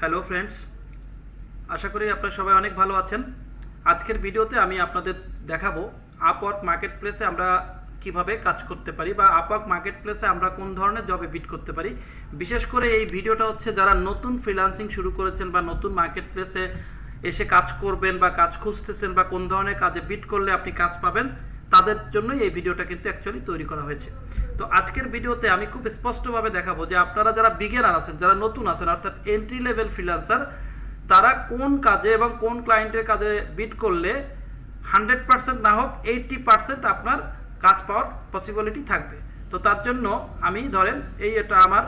Hello friends আশা করি আপনারা সবাই অনেক ভালো আছেন। আজকের ভিডিওতে আমি আপনাদের দেখাবো আপওয়ার্ক মার্কেট প্লেসে আমরা কীভাবে কাজ করতে পারি বা আপওয়ার্ক মার্কেট প্লেসে আমরা কোন ধরনের জবে বিট করতে পারি। বিশেষ করে এই ভিডিওটা হচ্ছে যারা নতুন ফ্রিল্যান্সিং শুরু করেছেন বা নতুন মার্কেট প্লেসে এসে কাজ করবেন বা কাজ খুঁজতেছেন বা কোন ধরনের কাজে বিট করলে আপনি কাজ পাবেন, তাদের জন্যই এই ভিডিওটা কিন্তু অ্যাকচুয়ালি তৈরি করা হয়েছে। তো আজকের ভিডিওতে আমি খুব স্পষ্টভাবে দেখাবো যে আপনারা যারা বিগেনার আছেন, যারা নতুন আছেন, অর্থাৎ এন্ট্রি লেভেল ফ্রিল্যান্সার তারা কোন কাজে এবং কোন ক্লায়েন্টের কাজে বিট করলে হান্ড্রেড পার্সেন্ট না হোক এইটটি পার্সেন্ট আপনার কাজ পাওয়ার পসিবিলিটি থাকবে। তো তার জন্য আমি ধরেন এই এটা আমার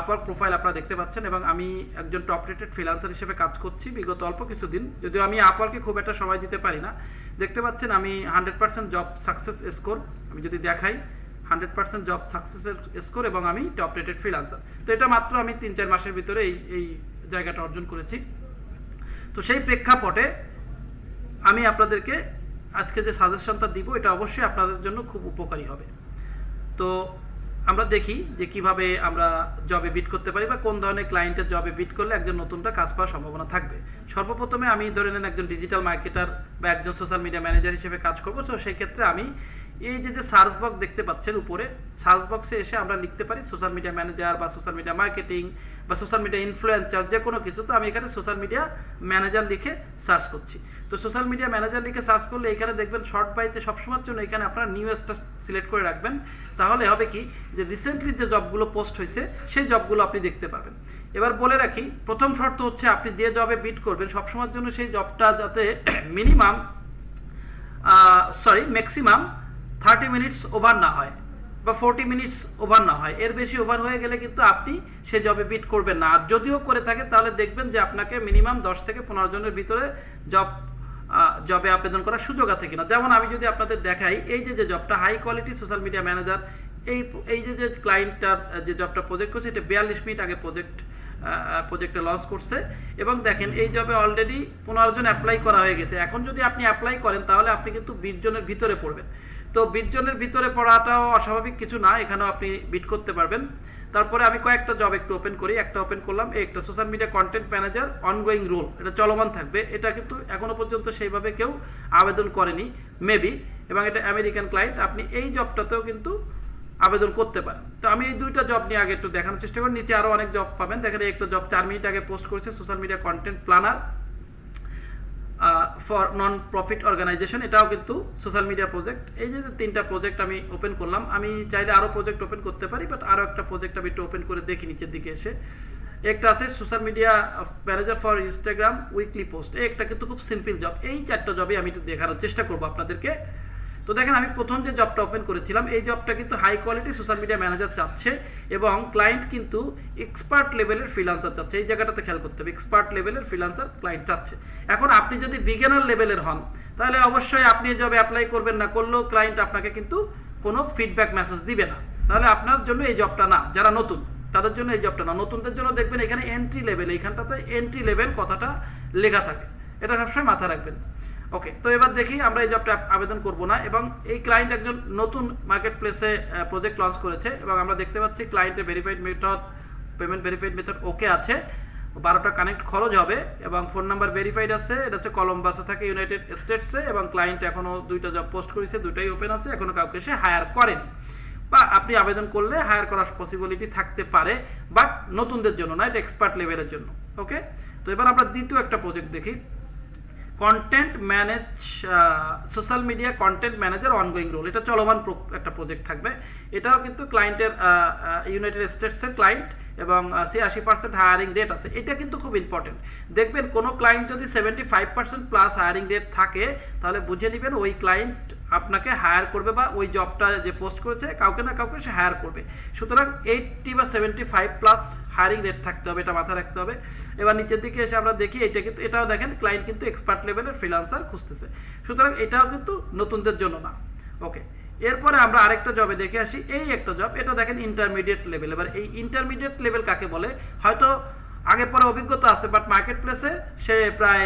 আপার প্রোফাইল আপনারা দেখতে পাচ্ছেন এবং আমি একজন টপ রেটেড ফ্রিলান্সার হিসেবে কাজ করছি বিগত অল্প কিছুদিন। যদিও আমি আপারকে খুব একটা সময় দিতে পারি না। দেখতে পাচ্ছেন আমি hundred percent job success score আমি যদি দেখাই হান্ড্রেড পার্সেন্ট জব সাকসেসের স্কোর এবং আমি টপ রেটেড ফ্রিলান্সার তো এটা মাত্র আমি তিন চার মাসের ভিতরে এই এই জায়গাটা অর্জন করেছি। তো সেই প্রেক্ষাপটে আমি আপনাদেরকে আজকে যে সাজেশনটা দিব, এটা অবশ্যই আপনাদের জন্য খুব উপকারী হবে। তো আমরা দেখি যে কীভাবে আমরা জবে বিট করতে পারি বা কোন ধরনের ক্লায়েন্টের জবে বিট করলে একজন নতুনটা কাজ পাওয়ার সম্ভাবনা থাকবে। সর্বপ্রথমে আমি ধরে নেন একজন ডিজিটাল মার্কেটার বা একজন সোশ্যাল মিডিয়া ম্যানেজার হিসেবে কাজ করব। তো সেই ক্ষেত্রে আমি এই যে যে সার্চ বক্স দেখতে পাচ্ছেন উপরে সার্চ বক্সে এসে আমরা লিখতে পারি সোশ্যাল মিডিয়া ম্যানেজার বা সোশ্যাল মিডিয়া মার্কেটিং বা সোশ্যাল মিডিয়া ইনফ্লুয়েন্সার যে কোনো কিছু। তো আমি এখানে সোশ্যাল মিডিয়া ম্যানেজার লিখে সার্চ করছি। তো সোশ্যাল মিডিয়া ম্যানেজার লিখে সার্চ করলে এখানে দেখবেন শর্ট বাইতে সবসময়ের জন্য এখানে আপনারা নিউজটা সিলেক্ট করে রাখবেন। তাহলে হবে কি যে রিসেন্টলি যে জবগুলো পোস্ট হয়েছে, সেই জবগুলো আপনি দেখতে পাবেন। এবার বলে রাখি, প্রথম শর্ত হচ্ছে আপনি যে জবে বিট করবেন, সবসময়ের জন্য সেই জবটা যাতে minimum sorry maximum thirty minutes over না হয় বা ফোরটি মিনিটস ওভার না হয়। এর বেশি ওভার হয়ে গেলে কিন্তু আপনি সে জবে বিট করবেন না। আর যদিও করে থাকে, তাহলে দেখবেন যে আপনাকে মিনিমাম দশ থেকে পনেরো জনের ভিতরে জব জবে আবেদন করার সুযোগ আছে কিনা। যেমন আমি যদি আপনাদের দেখাই, এই যে যে জবটা high quality social media manager এই এই যে যে ক্লায়েন্টটার যে জবটা প্রজেক্ট করছে, এটা বিয়াল্লিশ মিনিট আগে প্রজেক্ট প্রজেক্টে লঞ্চ করছে। এবং দেখেন, এই জবে অলরেডি পনেরো জন অ্যাপ্লাই করা হয়ে গেছে। এখন যদি আপনি অ্যাপ্লাই করেন, তাহলে আপনি কিন্তু বিশ জনের ভিতরে পড়বেন। তো বিশ জনের ভিতরে পড়াটাও অস্বাভাবিক কিছু না, এখানেও আপনি বিট করতে পারবেন। তারপরে আমি কয়েকটা জব একটু ওপেন করি, একটা ওপেন করলাম একটা social media content manager ongoing role এটা চলমান থাকবে। এটা কিন্তু এখনও পর্যন্ত সেইভাবে কেউ আবেদন করেনি মেবি এবং এটা আমেরিকান ক্লায়েন্ট আপনি এই জবটাতেও কিন্তু আবেদন করতে পারেন। তো আমি এই দুইটা জব নিয়ে আগে একটু দেখানোর চেষ্টা করি, নিচে আরও অনেক জব পাবেন। দেখেন একটা জব চার মিনিট আগে পোস্ট করেছে social media content planner for non profit organisation এটাও কিন্তু সোশ্যাল মিডিয়া প্রজেক্ট এই যে তিনটা প্রজেক্ট আমি ওপেন করলাম, আমি চাইলে আরও প্রজেক্ট ওপেন করতে পারি বাট আরও একটা প্রজেক্ট আমি একটু ওপেন করে দেখি নিচের দিকে এসে। একটা আছে social media manager for Instagram weekly post এই একটা কিন্তু খুব সিম্পল জব এই চারটা জবই আমি একটু দেখানোর চেষ্টা করব আপনাদেরকে। তো দেখেন আমি প্রথম যে জবটা ওপেন করেছিলাম, এই জবটা কিন্তু high quality social media manager চাচ্ছে এবং ক্লায়েন্ট কিন্তু এক্সপার্ট লেভেলের ফ্রিলান্সার চাচ্ছে। এই জায়গাটাতে খেয়াল করতে হবে এক্সপার্ট লেভেলের ফ্রিলান্সার ক্লায়েন্ট চাচ্ছে। এখন আপনি যদি বিগিনার লেভেলের হন, তাহলে অবশ্যই আপনি এই জবে অ্যাপ্লাই করবেন না, করলেও ক্লায়েন্ট আপনাকে কিন্তু কোনো ফিডব্যাক মেসেজ দিবে না। তাহলে আপনার জন্য এই জবটা না, যারা নতুন, তাদের জন্য এই জবটা না। নতুনদের জন্য দেখবেন এখানে এন্ট্রি লেভেল এইখানটাতে এন্ট্রি লেভেল কথাটা লেখা থাকে। এটা সবসময় মাথায় রাখবেন। ওকে তো এবার দেখি আমরা এই জবটা আবেদন করব না, এবং এই ক্লায়েন্ট একজন নতুন মার্কেট প্লেসে প্রজেক্ট লঞ্চ করেছে, এবং আমরা দেখতে পাচ্ছি ক্লায়েন্টের verified method payment verified method okay আছে, বারোটা কানেক্ট খরচ হবে, এবং ফোন নাম্বার ভেরিফাইড আছে, এটা হচ্ছে কলম্বাসে থাকে ইউনাইটেড স্টেটসে এবং ক্লায়েন্ট এখনও দুইটা জব পোস্ট করেছে, দুইটাই ওপেন আছে এখনও কাউকে সে হায়ার করেনি। বা আপনি আবেদন করলে হায়ার করার পসিবিলিটি থাকতে পারে বাট নতুনদের জন্য না, এটা এক্সপার্ট লেভেলের জন্য ওকে তো এবার আমরা দ্বিতীয় একটা প্রজেক্ট দেখি। Content manage social media content manager ongoing role এটা চলমান একটা প্রজেক্ট থাকবে। এটাও কিন্তু ক্লায়েন্টের ইউনাইটেড স্টেটসের ক্লায়েন্ট এবং ছিয়াশি পার্সেন্ট হায়ারিং রেট আছে। এটা কিন্তু খুব ইম্পর্টেন্ট দেখবেন, কোনো ক্লায়েন্ট যদি seventy five percent plus hiring rate থাকে, তাহলে বুঝে নেবেন ওই ক্লায়েন্ট আপনাকে হায়ার করবে বা ওই জবটা যে পোস্ট করেছে, কাউকে না কাউকে সে হায়ার করবে। সুতরাং এইটটি বা seventy five plus hiring rate থাকতে হবে, এটা মাথায় রাখতে হবে। এবার নিচের দিকে এসে আমরা দেখি, এটা কিন্তু, এটাও দেখেন ক্লায়েন্ট কিন্তু এক্সপার্ট লেভেলের ফ্রিলান্সার খুঁজতেছে। সুতরাং এটাও কিন্তু নতুনদের জন্য না। ওকে এরপরে আমরা আরেকটা জবে দেখে আসি। এই একটা জব এটা দেখেন ইন্টারমিডিয়েট লেভেল এবার এই ইন্টারমিডিয়েট লেভেল কাকে বলে? হয়তো আগে পরে অভিজ্ঞতা আছে বাট মার্কেট প্লেসে সে প্রায়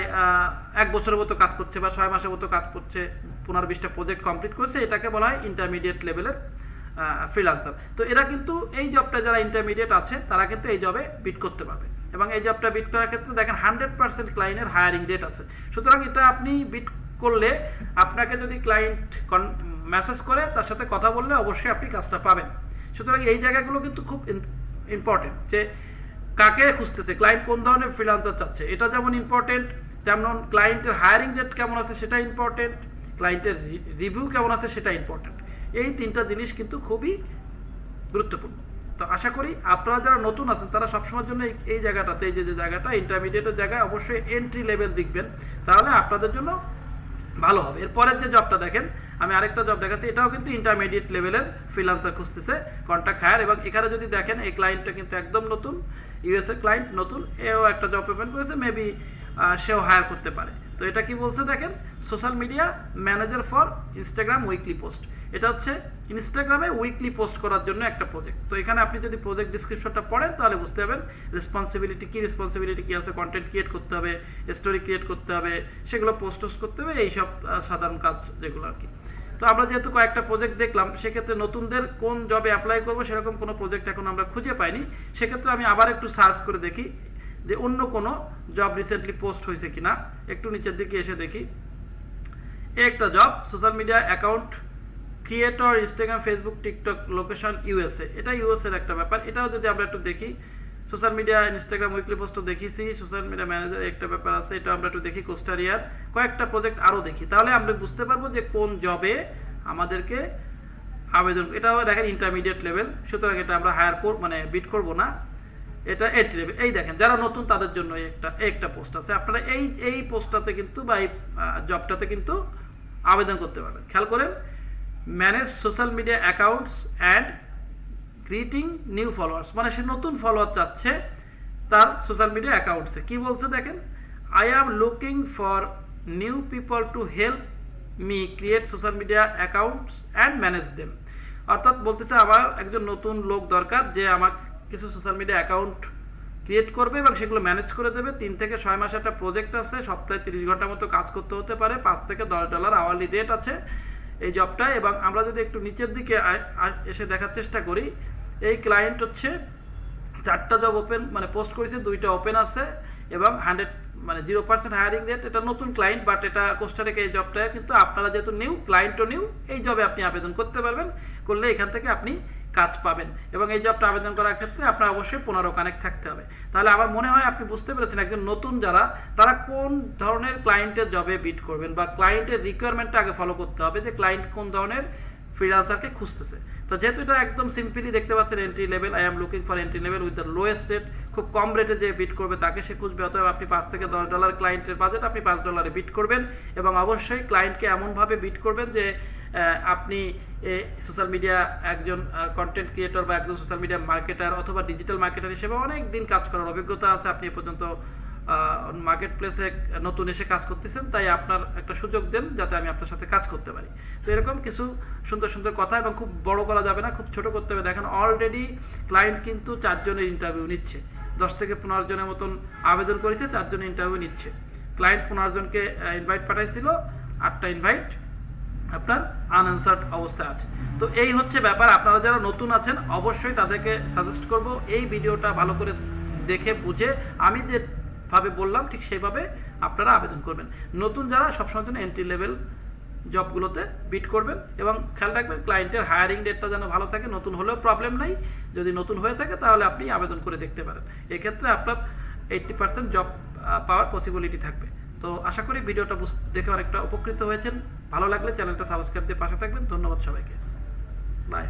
এক বছরের মতো কাজ করছে বা ছয় মাসের মতো কাজ করছে, পনেরো বিশটা প্রজেক্ট কমপ্লিট করছে, এটাকে বলা হয় ইন্টারমিডিয়েট লেভেলের ফ্রিলান্সার তো এরা কিন্তু এই জবটা যারা ইন্টারমিডিয়েট আছে, তারা কিন্তু এই জবে বিট করতে পারবে। এবং এই জবটা বিট করার ক্ষেত্রে দেখেন হান্ড্রেড পার্সেন্ট ক্লায়েন্টের হায়ারিং রেট আছে। সুতরাং এটা আপনি বিট করলে আপনাকে যদি ক্লায়েন্ট মেসেজ করে, তার সাথে কথা বললে অবশ্যই আপনি কাজটা পাবেন। সুতরাং এই জায়গাগুলো কিন্তু খুব ইম্পর্টেন্ট যে কাকে খুঁজতেছে ক্লায়েন্ট কোন ধরনের ফ্রিলান্সার চাচ্ছে, এটা যেমন ইম্পর্টেন্ট তেমন ক্লায়েন্টের হায়ারিং রেট কেমন আছে সেটা ইম্পর্টেন্ট ক্লায়েন্টের রিভিউ কেমন আছে সেটা ইম্পর্টেন্ট এই তিনটা জিনিস কিন্তু খুবই গুরুত্বপূর্ণ। তো আশা করি আপনারা যারা নতুন আছেন, তারা সবসময়ের জন্য এই- জায়গাটাতে, এই যে জায়গাটা ইন্টারমিডিয়েটের জায়গায় অবশ্যই এন্ট্রি লেভেল দেখবেন। তাহলে আপনাদের জন্য ভালো হবে। এরপরের যে জবটা দেখেন, আমি আরেকটা জব দেখাচ্ছি, এটাও কিন্তু ইন্টারমিডিয়েট লেভেলের ফ্রিলান্সার খুঁজতেছে কন্ট্যাক্ট হায়ার এবং এখানে যদি দেখেন, এই ক্লায়েন্টটা কিন্তু একদম নতুন ইউএসএ ক্লায়েন্ট নতুন, এও একটা জব ওপেন করেছে মেবি সেও হায়ার করতে পারে। তো এটা কি বলছে দেখেন social media manager for Instagram weekly post এটা হচ্ছে ইনস্টাগ্রামে উইকলি পোস্ট করার জন্য একটা প্রজেক্ট তো এখানে আপনি যদি প্রজেক্ট ডিসক্রিপশনটা পড়েন, তাহলে বুঝতে পারবেন রেসপন্সিবিলিটি কী রেসপন্সিবিলিটি কী আছে কন্টেন্ট ক্রিয়েট করতে হবে স্টোরি ক্রিয়েট করতে হবে, সেগুলো পোস্ট করতে হবে, এইসব সাধারণ কাজ যেগুলো আর কি। তো আমরা যেহেতু কয়েকটা প্রজেক্ট দেখলাম, সেক্ষেত্রে নতুনদের কোন জবে অ্যাপ্লাই করব সেরকম কোনো প্রজেক্ট এখন আমরা খুঁজে পাইনি। সেক্ষেত্রে আমি আবার একটু সার্চ করে দেখি যে অন্য কোনো জব রিসেন্টলি পোস্ট হয়েছে কিনা। একটু নিচের দিকে এসে দেখি। একটা job social media account creator Instagram Facebook TikTok location USA এটা ইউএস এর একটা ব্যাপার। এটাও যদি আমরা একটু দেখি সোশ্যাল মিডিয়া ইনস্টাগ্রাম উইকলি পোস্টও দেখিছি সোশ্যাল মিডিয়া ম্যানেজার একটা ব্যাপার আছে এটা আমরা একটু দেখি কোস্টারিয়ার কয়েকটা প্রজেক্ট আরও দেখি। তাহলে আমরা বুঝতে পারব যে কোন জবে আমাদেরকে আবেদন এটাও দেখেন ইন্টারমিডিয়েট লেভেল সুতরাং এটা আমরা হায়ার কর মানে বিট করব না। এটা এইট লেভেল এই দেখেন, যারা নতুন, তাদের জন্য একটা একটা পোস্ট আছে। আপনারা এই এই পোস্টটাতে কিন্তু বা এই জবটাতে কিন্তু আবেদন করতে পারবেন। খেয়াল করেন manage social media accounts and greeting new followers মানে সে নতুন ফলোয়ার চাচ্ছে তার সোশ্যাল মিডিয়া অ্যাকাউন্টসে কি বলছে দেখেন? I am looking for new people to help me create social media accounts and manage them অর্থাৎ বলতেছে আমার একজন নতুন লোক দরকার যে আমার কিছু সোশ্যাল মিডিয়া অ্যাকাউন্ট ক্রিয়েট করবে এবং সেগুলো ম্যানেজ করে দেবে। তিন থেকে ছয় মাসে একটা প্রজেক্ট আছে, সপ্তাহে তিরিশ ঘণ্টার মতো কাজ করতে হতে পারে। পাঁচ থেকে দশ ডলার আওয়ারলি রেট আছে। এই জবটা এবং আমরা যদি একটু নিচের দিকে এসে দেখার চেষ্টা করি, এই ক্লায়েন্ট হচ্ছে চারটা জব ওপেন মানে পোস্ট করেছে, দুইটা ওপেন আছে এবং হান্ড্রেড মানে জিরো পার্সেন্ট হায়ারিং রেট এটা নতুন ক্লায়েন্ট বাট এটা কোস্টারেকে এই জবটা কিন্তু আপনারা যেহেতু নিউ ক্লায়েন্টও নিউ এই জবে আপনি আবেদন করতে পারবেন। করলে এখান থেকে আপনি কাজ পাবেন। এবং এই জবটা আবেদন করার ক্ষেত্রে আপনার অবশ্যই পনেরো কানেক্ট থাকতে হবে। তাহলে আমার মনে হয় আপনি বুঝতে পেরেছেন একজন নতুন যারা, তারা কোন ধরনের ক্লায়েন্টের জবে বিট করবেন বা ক্লায়েন্টের রিকোয়ারমেন্টটা আগে ফলো করতে হবে যে ক্লায়েন্ট কোন ধরনের ফ্রিলান্সারকে খুঁজতেছে। তো যেহেতু এটা একদম সিম্পলি দেখতে পাচ্ছেন entry level I'm looking for entry level with the lowest rate খুব কম রেটে যে বিট করবে তাকে সে খুঁজবে, অতএব আপনি পাঁচ থেকে দশ ডলার ক্লায়েন্টের বাজেট আপনি পাঁচ ডলারে বিট করবেন এবং অবশ্যই ক্লায়েন্টকে এমনভাবে বিট করবেন যে আপনি সোশ্যাল মিডিয়া একজন কন্টেন্ট ক্রিয়েটর বা একজন সোশ্যাল মিডিয়া মার্কেটার অথবা ডিজিটাল মার্কেটার হিসেবে অনেক দিন কাজ করার অভিজ্ঞতা আছে। আপনি এ পর্যন্ত মার্কেট প্লেসে নতুন এসে কাজ করতেছেন, তাই আপনার একটা সুযোগ দেন যাতে আমি আপনার সাথে কাজ করতে পারি। তো এরকম কিছু সুন্দর সুন্দর কথা এবং খুব বড় করা যাবে না, খুব ছোট করতে হবে। দেখেন অলরেডি ক্লায়েন্ট কিন্তু চারজনের ইন্টারভিউ নিচ্ছে। দশ থেকে পনেরো জনের মতন আবেদন করেছে, চারজনের ইন্টারভিউ নিচ্ছে। ক্লায়েন্ট পনেরো জনকে ইনভাইট পাঠাইছিল, আটটা ইনভাইট আপনার আনআনসার্ড অবস্থায় আছে। তো এই হচ্ছে ব্যাপার, আপনারা যারা নতুন আছেন, অবশ্যই তাদেরকে সাজেস্ট করব, এই ভিডিওটা ভালো করে দেখে, বুঝে, আমি যেভাবে বললাম, ঠিক সেইভাবে আপনারা আবেদন করবেন। নতুন যারা সবসময় জন্য এন্ট্রি লেভেল জবগুলোতে বিট করবেন এবং খেয়াল রাখবেন ক্লায়েন্টের হায়ারিং ডেটটা যেন ভালো থাকে, নতুন হলেও প্রবলেম নাই, যদি নতুন হয়ে থাকে, তাহলে আপনি আবেদন করে দেখতে পারেন। এক্ষেত্রে আপনার এইট্টি পার্সেন্ট জব পাওয়ার পসিবিলিটি থাকবে। তো আশা করি ভিডিওটা দেখে অনেকটা উপকৃত হয়েছেন। ভালো লাগলে চ্যানেলটা সাবস্ক্রাইব দিয়ে পাশে থাকবেন। ধন্যবাদ সবাইকে। বাই